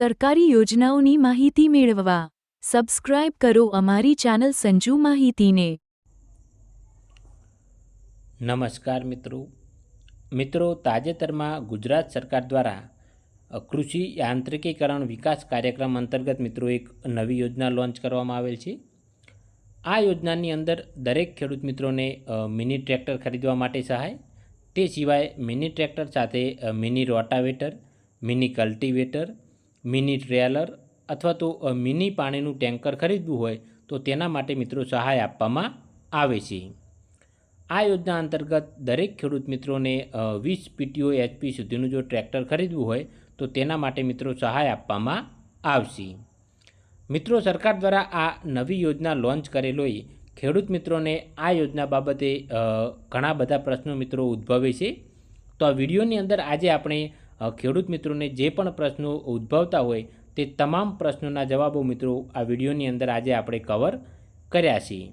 સરકારી યોજનાઓની માહિતી મેળવવા સબસ્ક્રાઇબ કરો અમારી ચેનલ સંજુ માહિતીને. નમસ્કાર મિત્રો. મિત્રો, તાજેતરમાં ગુજરાત સરકાર દ્વારા કૃષિ યાંત્રિકીકરણ વિકાસ કાર્યક્રમ અંતર્ગત મિત્રો એક નવી યોજના લોન્ચ કરવામાં આવેલ છે. આ યોજનાની અંદર દરેક ખેડૂત મિત્રોને મિની ટ્રેક્ટર ખરીદવા માટે સહાય. તે સિવાય મિની ટ્રેક્ટર સાથે mini rotavator, mini cultivator mini trailer અથવા તો મિની પાણીનું ટેન્કર ખરીદવું હોય, તો તેના માટે મિત્રો સહાય આપવામાં આવે છે. આ યોજના અંતર્ગત દરેક ખેડૂત મિત્રોને વીસ પીટીઓ એચપી સુધીનું જો ટ્રેક્ટર ખરીદવું હોય, તો તેના માટે મિત્રો સહાય આપવામાં આવશે. મિત્રો સરકાર દ્વારા આ નવી યોજના લોન્ચ કરેલો ખેડૂત મિત્રોને આ યોજના બાબતે ઘણા બધા પ્રશ્નો મિત્રો ઉદ્ભવે છે. તો આ વિડીયોની અંદર આજે આપણે ખેડૂત મિત્રોને જે પણ પ્રશ્નો ઉદ્ભવતા હોય તે તમામ પ્રશ્નોના જવાબો મિત્રો આ વિડીયોની અંદર આજે આપણે કવર કર્યા છીએ.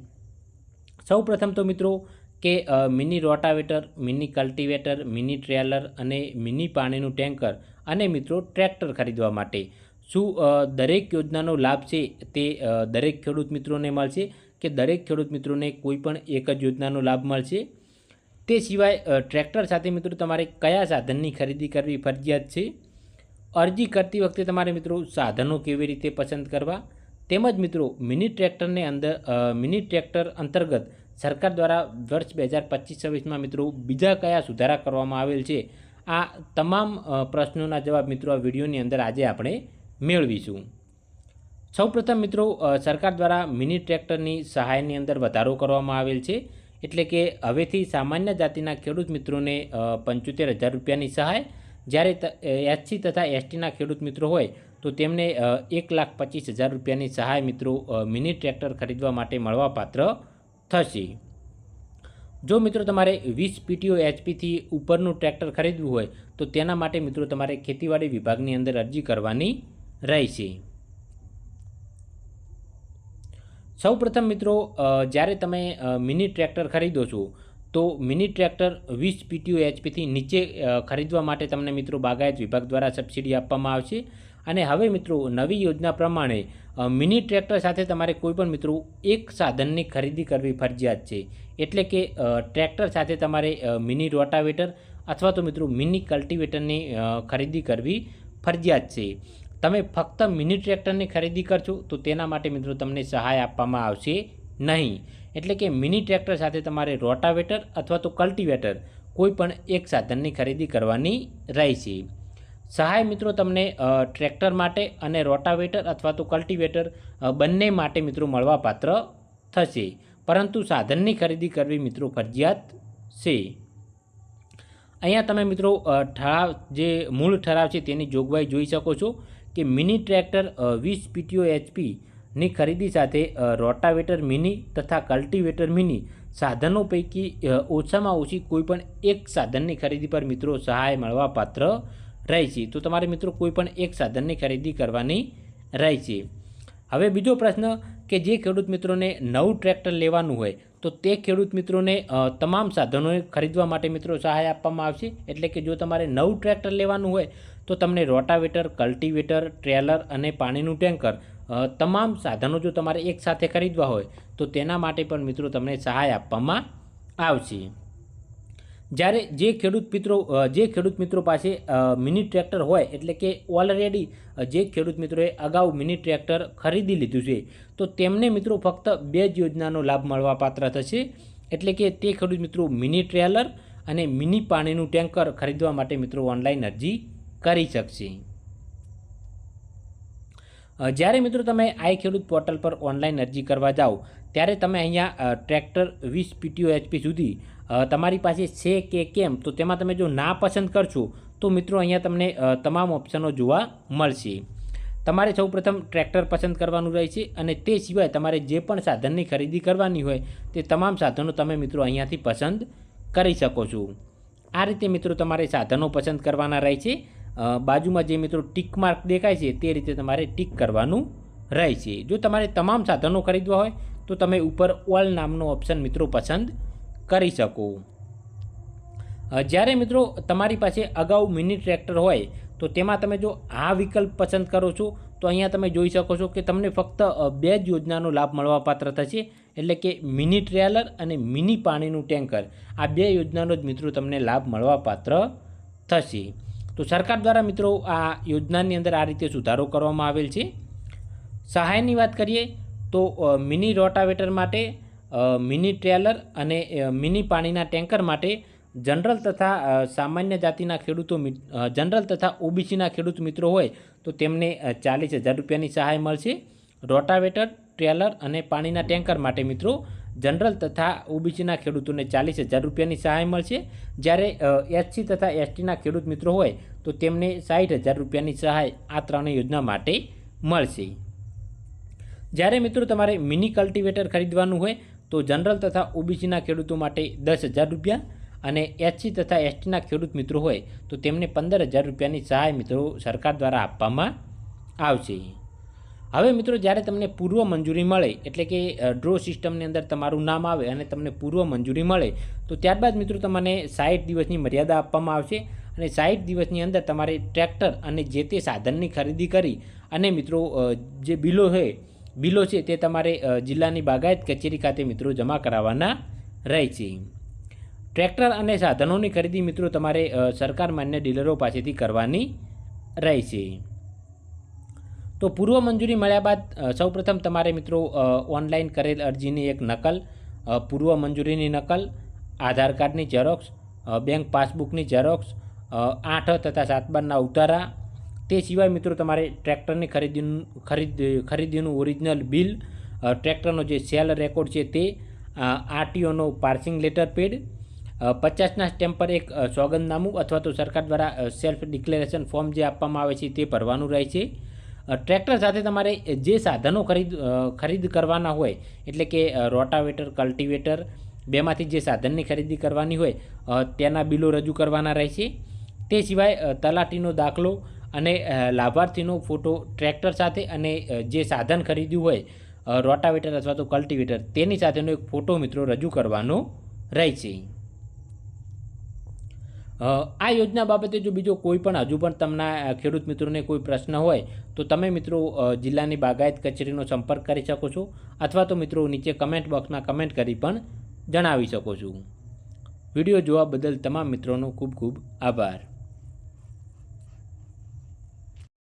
સૌપ્રથમ તો મિત્રો કે mini rotavator mini cultivator mini trailer અને મિની પાણીનું ટેન્કર અને મિત્રો ટ્રેક્ટર ખરીદવા માટે. શું દરેક યોજનાનો લાભ છે તે દરેક ખેડૂત મિત્રોને મળશે કે દરેક ખેડૂત મિત્રોને કોઈ પણ એક જ યોજનાનો લાભ મળશે? તે સિવાય ટ્રેક્ટર સાથે મિત્રો તમારે કયા સાધનની ખરીદી કરવી ફરજિયાત છે? અરજી કરતી વખતે તમારે મિત્રો સાધનો કેવી રીતે પસંદ કરવા? તેમજ મિત્રો, મિની ટ્રેક્ટરને અંદર મિની ટ્રેક્ટર અંતર્ગત સરકાર દ્વારા વર્ષ બે હજાર પચીસ છવ્વીસમાં મિત્રો બીજા કયા સુધારા કરવામાં આવેલ છે? આ તમામ પ્રશ્નોના જવાબ મિત્રો આ વિડીયોની અંદર આજે આપણે મેળવીશું. સૌપ્રથમ મિત્રો સરકાર દ્વારા મિની ટ્રેક્ટરની સહાયની અંદર વધારો કરવામાં આવેલ છે. એટલે કે હવેથી સામાન્ય જાતિના ખેડૂત મિત્રોને પંચોતેર હજાર રૂપિયાની સહાય. જ્યારે એસસી તથા એસટીના ખેડૂત મિત્રો હોય, તો તેમને એક લાખ પચીસ હજાર રૂપિયાની સહાય મિત્રો મિની ટ્રેક્ટર ખરીદવા માટે મળવાપાત્ર થશે. જો મિત્રો તમારે વીસ પીટીઓ એચપીથી ઉપરનું ટ્રેક્ટર ખરીદવું હોય, તો તેના માટે મિત્રો તમારે ખેતીવાડી વિભાગની અંદર અરજી કરવાની રહેશે. સૌપ્રથમ મિત્રો જ્યારે તમે મિની ટ્રેક્ટર ખરીદો છો, તો મિની ટ્રેક્ટર વીસ પીટીઓ એચપીથી નીચે ખરીદવા માટે તમને મિત્રો બાગાયત વિભાગ દ્વારા સબસિડી આપવામાં આવશે. અને હવે મિત્રો, નવી યોજના પ્રમાણે મિની ટ્રેક્ટર સાથે તમારે કોઈપણ મિત્રો એક સાધનની ખરીદી કરવી ફરજિયાત છે. એટલે કે ટ્રેક્ટર સાથે તમારે મિની રોટાવેટર અથવા તો મિત્રો મિની કલ્ટિવેટરની ખરીદી કરવી ફરજિયાત છે. તમે ફક્ત મિની ટ્રેક્ટરની ખરીદી કરશો તો તેના માટે મિત્રો તમને સહાય આપવામાં આવશે નહીં. એટલે કે મિની ટ્રેક્ટર સાથે તમારે રોટાવેટર અથવા તો કલ્ટિવેટર કોઈ પણ એક સાધનની ખરીદી કરવાની રહેશે. સહાય મિત્રો તમને ટ્રેક્ટર માટે અને રોટાવેટર અથવા તો કલ્ટિવેટર બંને માટે મિત્રો મળવાપાત્ર થશે. પરંતુ સાધનની ખરીદી કરવી મિત્રો ફરજિયાત છે. અહીંયા તમે મિત્રો ઠરાવ, જે મૂળ ઠરાવ છે તેની જોગવાઈ જોઈ શકો છો. કે મિની ટ્રેક્ટર વીસ પીટીઓ એચપીની ખરીદી સાથે રોટાવેટર મિની તથા કલ્ટિવેટર મિની સાધનો પૈકી ઓછામાં ઓછી કોઈપણ એક સાધનની ખરીદી પર મિત્રો સહાય મળવાપાત્ર રહેશે તો તમારે મિત્રો કોઈપણ એક સાધનની ખરીદી કરવાની રહેશે હવે બીજો પ્રશ્ન કે જે ખેડૂત મિત્રોને નવું ટ્રેક્ટર લેવાનું હોય તો તે ખેડૂત મિત્રોને તમામ સાધનો ખરીદવા માટે મિત્રો સહાય આપવામાં આવશે. એટલે કે જો તમારે નવું ટ્રેક્ટર લેવાનું હોય, તો તમને રોટાવેટર, કલ્ટિવેટર, ટ્રેલર અને પાણીનું ટેન્કર તમામ સાધનો જો તમારે એકસાથે ખરીદવા હોય, તો તેના માટે પણ મિત્રો તમને સહાય આપવામાં આવશે. જ્યારે જે ખેડૂત મિત્રો જે ખેડૂત મિત્રો પાસે મિની ટ્રેક્ટર હોય, એટલે કે ઓલરેડી જે ખેડૂત મિત્રોએ અગાઉ મિની ટ્રેક્ટર ખરીદી લીધું છે, તો તેમને મિત્રો ફક્ત બે જ યોજનાનો લાભ મળવા પાત્ર થશે. એટલે કે તે ખેડૂત મિત્રો મિની ટ્રેલર અને મિની પાણીનું ટેન્કર ખરીદવા માટે મિત્રો ઓનલાઈન અરજી કરી શકશે. જ્યારે મિત્રો તમે આઈ ખેડૂત પોર્ટલ પર ઓનલાઈન અરજી કરવા જાઓ, ત્યારે તમે અહીંયા ટ્રેક્ટર વીસ પીટીઓ એચપી સુધી તમારી પાસે છે કે કેમ? તો તેમાં તમે જો ના પસંદ કરશો, તો મિત્રો અહીંયા તમને તમામ ઓપ્શનો જોવા મળશે. તમારે સૌપ્રથમ ટ્રેક્ટર પસંદ કરવાનું રહે છે અને તે સિવાય તમારે જે પણ સાધનની ખરીદી કરવાની હોય, તે તમામ સાધનો તમે મિત્રો અહીંયાથી પસંદ કરી શકો છો. આ રીતે મિત્રો તમારે સાધનો પસંદ કરવાના રહે છે. બાજુમાં જે મિત્રો ટીક માર્ક દેખાય છે, તે રીતે તમારે ટીક કરવાનું રહે છે. જો તમારે તમામ સાધનો ખરીદવા હોય, તો તમે ઉપર ઓલ નામનો ઓપ્શન મિત્રો પસંદ કરી શકો. જ્યારે મિત્રો તમારી પાસે અગાઉ મિની ટ્રેક્ટર હોય, તો તેમાં તમે જો આ વિકલ્પ પસંદ કરો છો, તો અહીંયા તમે જોઈ શકો છો કે તમને ફક્ત બે જ યોજનાનો લાભ મળવાપાત્ર થશે, એટલે કે મિની ટ્રેલર અને મિની પાણીનું ટેન્કર. આ બે યોજનાનો જ મિત્રો તમને લાભ મળવાપાત્ર થશે. તો સરકાર દ્વારા મિત્રો આ યોજનાની અંદર આ રીતે સુધારો કરવામાં આવેલ છે. સહાયની વાત કરીએ, તો મિની રોટાવેટર માટે મિની ટ્રેલર અને મિની પાણીના ટેન્કર માટે જનરલ તથા સામાન્ય જાતિના ખેડૂતો જનરલ તથા ઓબીસીના ખેડૂત મિત્રો હોય તો તેમને ચાલીસ હજાર રૂપિયાની સહાય મળશે. રોટાવેટર, ટ્રેલર અને પાણીના ટેન્કર માટે મિત્રો જનરલ તથા ઓબીસીના ખેડૂતોને ચાલીસ હજાર રૂપિયાની સહાય મળશે. જ્યારે એસસી તથા એસટીના ખેડૂત મિત્રો હોય તો તેમને સાઠ હજાર રૂપિયાની સહાય આ ત્રણ યોજના માટે મળશે. જ્યારે મિત્રો તમારે મિની કલ્ટિવેટર ખરીદવાનું હોય તો જનરલ તથા ઓબીસીના ખેડૂતો માટે દસ હજાર રૂપિયા અને એસસી તથા એસટીના ખેડૂત મિત્રો હોય તો તેમને પંદર હજાર રૂપિયાની સહાય મિત્રો સરકાર દ્વારા આપવામાં આવશે. હવે મિત્રો જ્યારે તમને પૂર્વ મંજૂરી મળે, એટલે કે ડ્રો સિસ્ટમની અંદર તમારું નામ આવે અને તમને પૂર્વ મંજૂરી મળે, તો ત્યારબાદ મિત્રો તમને સાઠ દિવસની મર્યાદા આપવામાં આવશે અને સાઠ દિવસની અંદર તમારે ટ્રેક્ટર અને જે તે સાધનની ખરીદી કરી અને મિત્રો જે બિલો છે બિલો છે તે તમારે જિલ્લાની બાગાયત કચેરી ખાતે મિત્રો જમા કરાવવાના રહે છે. ટ્રેક્ટર અને સાધનોની ખરીદી મિત્રો તમારે સરકાર માન્ય ડીલરો પાસેથી કરવાની રહે છે. તો પૂર્વ મંજૂરી મળ્યા બાદ સૌપ્રથમ તમારે મિત્રો ઓનલાઈન કરેલ અરજીની એક નકલ પૂર્વ મંજૂરીની નકલ, આધાર કાર્ડની ઝેરોક્સ બેંક પાસબુકની ઝેરોક્સ આઠ તથા સાત બારના ઉતારા તે સિવાય મિત્રો તમારે ટ્રેક્ટરની ખરીદીનું ખરીદ ખરીદીનું ઓરિજિનલ બિલ ટ્રેક્ટરનો જે સેલ રેકોર્ડ છે તે આરટીઓનો પાર્સિંગ લેટર પેડ પચાસના સ્ટેમ્પ પર એક સોગંદનામું અથવા તો સરકાર દ્વારા સેલ્ફ ડિક્લેરેશન ફોર્મ જે આપવામાં આવે છે તે ભરવાનું રહે છે. ટ્રેક્ટર સાથે તમારે જે સાધનો ખરીદ ખરીદ કરવાના હોય, એટલે કે રોટાવેટર, કલ્ટિવેટર, બેમાંથી જે સાધનની ખરીદી કરવાની હોય તેના બિલો રજૂ કરવાના રહેશે તે સિવાય તલાટીનો દાખલો અને લાભાર્થીનો ફોટો ટ્રેક્ટર સાથે અને જે સાધન ખરીદ્યું હોય રોટાવેટર અથવા તો કલ્ટિવેટર, તેની સાથેનો એક ફોટો મિત્રો રજૂ કરવાનો રહેશે આ યોજના બાબતે જો બીજો કોઈ પણ, હજુ પણ તમને ખેડૂત મિત્રોને કોઈ પ્રશ્ન હોય, તો તમે મિત્રો જિલ્લાની બાગાયત કચેરીનો સંપર્ક કરી શકો છો, અથવા તો મિત્રો નીચે કમેન્ટ બોક્સમાં કમેન્ટ કરી પણ જણાવી શકો છો. વીડિયો જોવા બદલ તમામ મિત્રોનો ખૂબ ખૂબ આભાર.